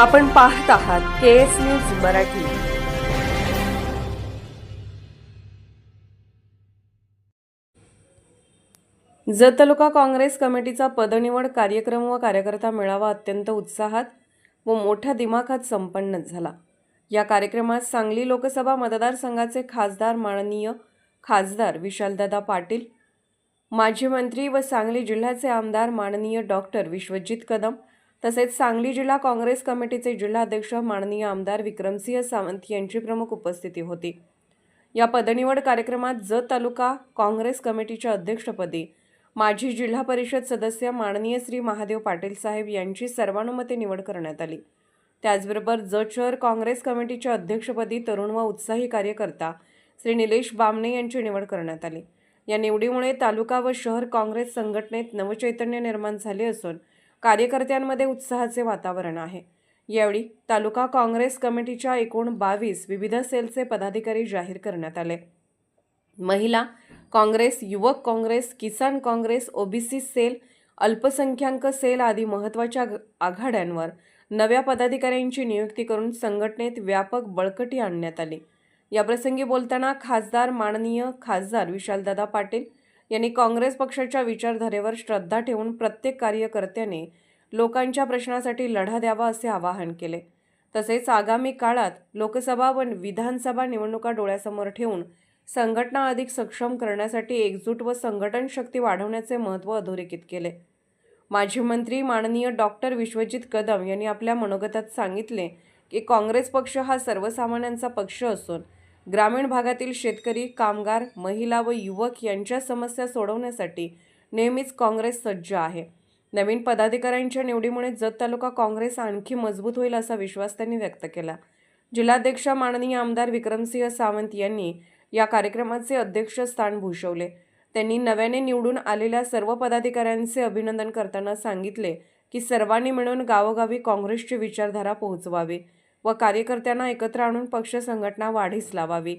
आपण पाहत आहात K S news Marathi. Jat तालुका काँग्रेस कमिटीचा पदनिवड कार्यक्रम व कार्यकर्ता मेळावा अत्यंत उत्साहात व मोठ्या दिमाखात संपन्न झाला. या कार्यक्रमात सांगली लोकसभा मतदारसंघाचे खासदार माननीय खासदार विशालदादा पाटील माजी मंत्री व सांगली जिल्ह्याचे आमदार माननीय डॉक्टर विश्वजित कदम तसेच सांगली जिल्हा काँग्रेस कमिटीचे जिल्हाध्यक्ष माननीय आमदार विक्रमसिंह सावंत यांची प्रमुख उपस्थिती होती. या पदनिवड कार्यक्रमात जत तालुका काँग्रेस कमिटीच्या अध्यक्षपदी माजी जिल्हा परिषद सदस्य माननीय श्री महादेव पाटील साहेब यांची सर्वानुमते निवड करण्यात आली. त्याचबरोबर जत शहर काँग्रेस कमिटीच्या अध्यक्षपदी तरुण व उत्साही कार्यकर्ता श्री निलेश बामणे यांची निवड करण्यात आली. या निवडीमुळे तालुका व शहर काँग्रेस संघटनेत नवचैतन्य निर्माण झाले असून कार्यकर्त्यांमध्ये उत्साहाचे वातावरण आहे. यावेळी तालुका काँग्रेस कमिटीच्या एकूण बावीस विविध सेलचे पदाधिकारी जाहीर करण्यात आले. महिला काँग्रेस युवक काँग्रेस किसान काँग्रेस ओबीसी सेल अल्पसंख्याक सेल आदी महत्त्वाच्या आघाड्यांवर नव्या पदाधिकाऱ्यांची नियुक्ती करून संघटनेत व्यापक बळकटी आणण्यात आली. याप्रसंगी बोलताना खासदार माननीय खासदार विशालदादा पाटील यांनी काँग्रेस पक्षाच्या विचारधारेवर श्रद्धा ठेवून प्रत्येक कार्यकर्त्याने लोकांच्या प्रश्नासाठी लढा द्यावा असे आवाहन केले. तसेच आगामी काळात लोकसभा व विधानसभा निवडणुका डोळ्यासमोर ठेवून संघटना अधिक सक्षम करण्यासाठी एकजूट व संघटन शक्ती वाढवण्याचे महत्त्व अधोरेखित केले. माजी मंत्री माननीय डॉक्टर विश्वजित कदम यांनी आपल्या मनोगतात सांगितले की काँग्रेस पक्ष हा सर्वसामान्यांचा पक्ष असून ग्रामीण भागातील शेतकरी कामगार महिला व युवक यांच्या समस्या सोडवण्यासाठी नेहमीच काँग्रेस सज्ज आहे. नवीन पदाधिकाऱ्यांच्या निवडीमुळे जत तालुका काँग्रेस आणखी मजबूत होईल असा विश्वास त्यांनी व्यक्त केला. जिल्हाध्यक्ष माननीय आमदार विक्रमसिंह सावंत यांनी या कार्यक्रमाचे अध्यक्षस्थान भूषवले. त्यांनी नव्याने निवडून आलेल्या सर्व पदाधिकाऱ्यांचे अभिनंदन करताना सांगितले की सर्वांनी मिळून गावोगावी काँग्रेसची विचारधारा पोहोचवावी. व कार्यकर्त्यांना एकत्र आणून पक्ष संघटना वाढीस लावावी.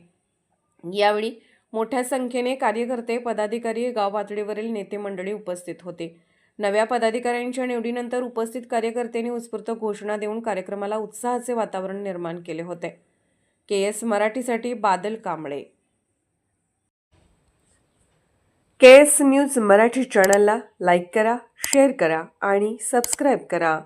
यावेळी मोठ्या संख्येने कार्यकर्ते पदाधिकारी गाव पातळीवरील नेते मंडळी उपस्थित होते. नव्या पदाधिकाऱ्यांच्या निवडीनंतर उपस्थित कार्यकर्त्यांनी उत्स्फूर्त घोषणा देऊन कार्यक्रमाला उत्साहाचे वातावरण निर्माण केले होते. के. एस. मराठीसाठी Badal Kamble. K. S. News Marathi चॅनलला लाईक करा शेअर करा आणि सबस्क्राईब करा.